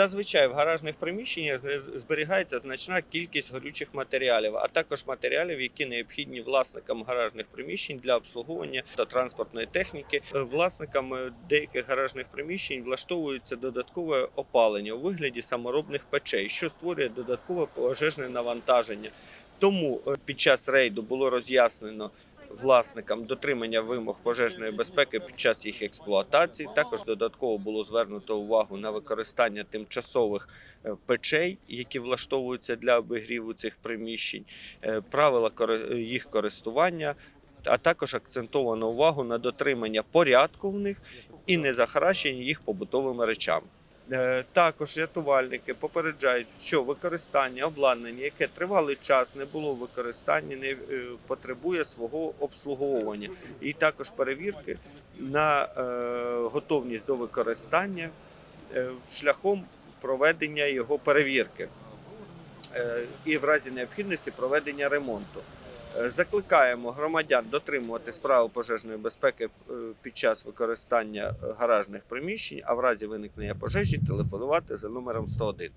Зазвичай в гаражних приміщеннях зберігається значна кількість горючих матеріалів, а також матеріалів, які необхідні власникам гаражних приміщень для обслуговування та транспортної техніки. Е, Власникам е, деяких гаражних приміщень влаштовується додаткове опалення у вигляді саморобних печей, що створює додаткове пожежне навантаження. Тому е, під час рейду було роз'яснено власникам дотримання вимог пожежної безпеки під час їх експлуатації. Також додатково було звернуто увагу на використання тимчасових е, печей, які влаштовуються для обігріву цих приміщень, е, правила їх користування. А також акцентовано увагу на дотримання порядку в них і не захаращення їх побутовими речами. Е, Також рятувальники попереджають, що використання обладнання, яке тривалий час не було в використанні, не е, потребує свого обслуговування, і також перевірки на е, готовність до використання шляхом проведення його перевірки і в разі необхідності проведення ремонту. Закликаємо громадян дотримувати правил пожежної безпеки е, під час використання гаражних приміщень, а в разі виникнення пожежі телефонувати за номером 101.